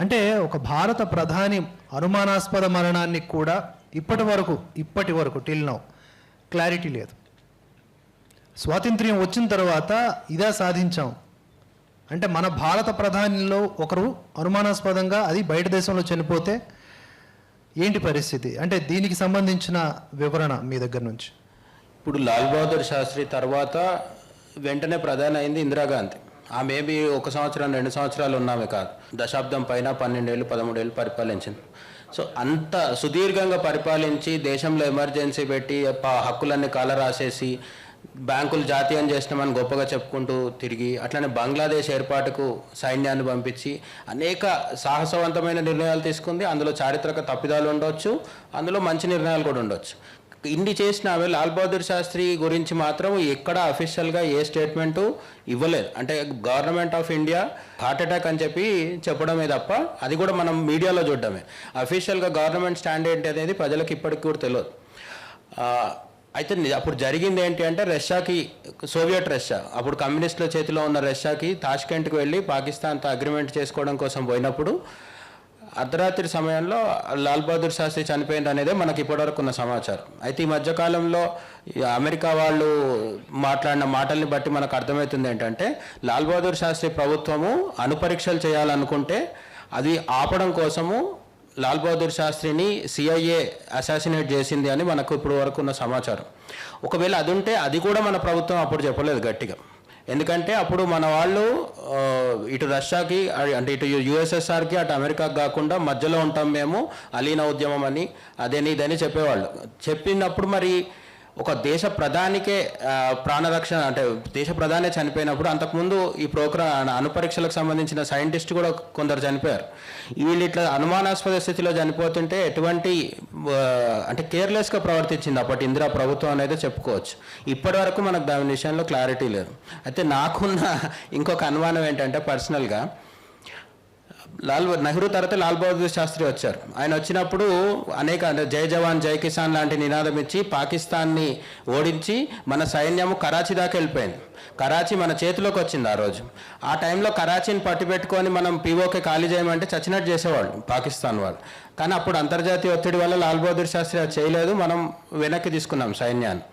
అంటే ఒక భారత ప్రధాని అనుమానాస్పద మరణాన్ని కూడా ఇప్పటి వరకు ఇప్పటి వరకు టిల్ నౌ క్లారిటీ లేదు. స్వాతంత్ర్యం వచ్చిన తర్వాత ఇదే సాధించాం. అంటే మన భారత ప్రధానిలో ఒకరు అనుమానాస్పదంగా అది బయట దేశంలో చనిపోతే ఏంటి పరిస్థితి? అంటే దీనికి సంబంధించిన వివరణ మీ దగ్గర నుంచి. ఇప్పుడు లాల్ బహదూర్ శాస్త్రి తర్వాత వెంటనే ప్రధాని అయింది ఇందిరాగాంధీ. ఆమె మేబీ ఒక సంవత్సరం రెండు సంవత్సరాలు ఉన్నామే కాదు. దశాబ్దం పైన పన్నెండేళ్ళు పదమూడేళ్ళు పరిపాలించింది. సో అంత సుదీర్ఘంగా పరిపాలించి దేశంలో ఎమర్జెన్సీ పెట్టి హక్కులన్నీ కాలరాసేసి బ్యాంకులు జాతీయం చేసినామని గొప్పగా చెప్పుకుంటూ తిరిగి అట్లనే బంగ్లాదేశ్ ఏర్పాటుకు సైన్యాన్ని పంపించి అనేక సాహసవంతమైన నిర్ణయాలు తీసుకుంది. అందులో చారిత్రక తప్పిదాలు ఉండొచ్చు అందులో మంచి నిర్ణయాలు కూడా ఉండొచ్చు. ఇన్ని చేసిన వేళ లాల్ బహదూర్ శాస్త్రి గురించి మాత్రం ఎక్కడ అఫీషియల్గా ఏ స్టేట్మెంటు ఇవ్వలేదు. అంటే government of India heart attack అని చెప్పి చెప్పడమే తప్ప అది కూడా మనం మీడియాలో చూడడమే. అఫీషియల్గా గవర్నమెంట్ స్టాండ్ ఏంటి అనేది ప్రజలకు ఇప్పటికి కూడా తెలియదు. అయితే అప్పుడు జరిగింది ఏంటి అంటే రష్యాకి సోవియట్ రష్యా అప్పుడు కమ్యూనిస్టుల చేతిలో ఉన్న రష్యాకి తాష్కెంట్కి వెళ్ళి పాకిస్తాన్తో అగ్రిమెంట్ చేసుకోవడం కోసం పోయినప్పుడు అర్ధరాత్రి సమయంలో లాల్ బహదూర్ శాస్త్రి చనిపోయింది అనేది మనకి ఇప్పటివరకు ఉన్న సమాచారం. అయితే ఈ మధ్యకాలంలో అమెరికా వాళ్ళు మాట్లాడిన మాటల్ని బట్టి మనకు అర్థమవుతుంది ఏంటంటే లాల్ బహదూర్ శాస్త్రి ప్రభుత్వము అనుపరీక్షలు చేయాలనుకుంటే అది ఆపడం కోసము లాల్ బహదూర్ శాస్త్రిని సిఐఏ అసాసినేట్ చేసింది అని మనకు ఇప్పుడు వరకు ఉన్న సమాచారం. ఒకవేళ అది ఉంటే అది కూడా మన ప్రభుత్వం అప్పుడు చెప్పలేదు గట్టిగా. ఎందుకంటే అప్పుడు మన వాళ్ళు ఇటు రష్యాకి అంటే ఇటు యుఎస్ఎస్ఆర్కి అటు అమెరికాకి కాకుండా మధ్యలో ఉంటాం మేము అలీన ఉద్యమం అని అదేని ఇదని చెప్పేవాళ్ళు. చెప్పినప్పుడు మరి ఒక దేశ ప్రధానికే ప్రాణరక్షణ అంటే దేశ ప్రధానే చనిపోయినప్పుడు అంతకుముందు ఈ ప్రోగ్రా అణుపరీక్షలకు సంబంధించిన సైంటిస్ట్ కూడా కొందరు చనిపోయారు. వీళ్ళు ఇట్లా అనుమానాస్పద స్థితిలో చనిపోతుంటే ఎటువంటి అంటే కేర్లెస్గా ప్రవర్తించింది అప్పటి ఇందిరా ప్రభుత్వం అనేది చెప్పుకోవచ్చు. ఇప్పటి వరకు మనకు దాని విషయంలో క్లారిటీ లేదు. అయితే నాకున్న ఇంకొక అనుమానం ఏంటంటే పర్సనల్గా లాల్ నెహ్రూ తర్వాత లాల్ బహదూర్ శాస్త్రి వచ్చారు. ఆయన వచ్చినప్పుడు అనేక జై జవాన్ జై కిసాన్ లాంటి నినాదం ఇచ్చి పాకిస్తాన్ని ఓడించి మన సైన్యము కరాచీ దాకా వెళ్ళిపోయింది. కరాచీ మన చేతిలోకి వచ్చింది ఆ రోజు. ఆ టైంలో కరాచీని పట్టుపెట్టుకొని మనం పీఓకే ఖాళీ చేయమంటే చచ్చినట్టు చేసేవాళ్ళు పాకిస్తాన్ వాళ్ళు. కానీ అప్పుడు అంతర్జాతీయ ఒత్తిడి వల్ల లాల్ బహదూర్ శాస్త్రి అది చేయలేదు. మనం వెనక్కి తీసుకున్నాం సైన్యాన్ని.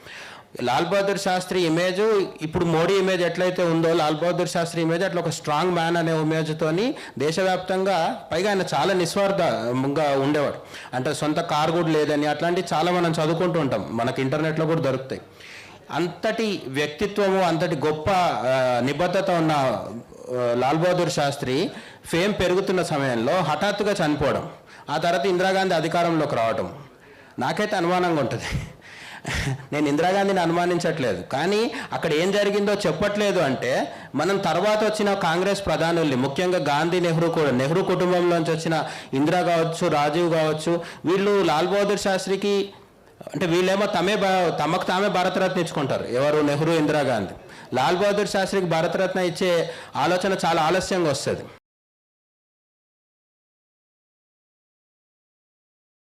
లాల్ బహదూర్ శాస్త్రి ఇమేజ్ ఇప్పుడు మోడీ ఇమేజ్ ఎట్లయితే ఉందో లాల్ బహదూర్ శాస్త్రి ఇమేజ్ అట్లా ఒక స్ట్రాంగ్ మ్యాన్ అనే ఇమేజ్తోని దేశవ్యాప్తంగా పైగా ఆయన చాలా నిస్వార్థంగా ఉండేవాడు. అంటే సొంత కారు కూడా లేదని అట్లాంటివి చాలా మనం చదువుకుంటూ ఉంటాం. మనకి ఇంటర్నెట్లో కూడా దొరుకుతాయి. అంతటి వ్యక్తిత్వము అంతటి గొప్ప నిబద్ధత ఉన్న లాల్ బహదూర్ శాస్త్రి ఫేమ్ పెరుగుతున్న సమయంలో హఠాత్తుగా చనిపోవడం. ఆ తర్వాత ఇందిరాగాంధీ అధికారంలోకి రావడం నాకైతే అనుమానంగా ఉంటుంది. నేను ఇందిరాగాంధీని అనుమానించట్లేదు. కానీ అక్కడ ఏం జరిగిందో చెప్పట్లేదు అంటే మనం తర్వాత వచ్చిన కాంగ్రెస్ ప్రధానుల్ని ముఖ్యంగా గాంధీ నెహ్రూ కూడా నెహ్రూ కుటుంబంలోంచి వచ్చిన ఇందిరా కావచ్చు రాజీవ్ కావచ్చు వీళ్ళు లాల్ బహదూర్ శాస్త్రికి అంటే వీళ్ళేమో తమే తమకు తామే భారతరత్న ఇచ్చుకుంటారు. ఎవరు? నెహ్రూ ఇందిరాగాంధీ లాల్ బహదూర్ శాస్త్రికి భారతరత్న ఇచ్చే ఆలోచన చాలా ఆలస్యంగా వస్తుంది.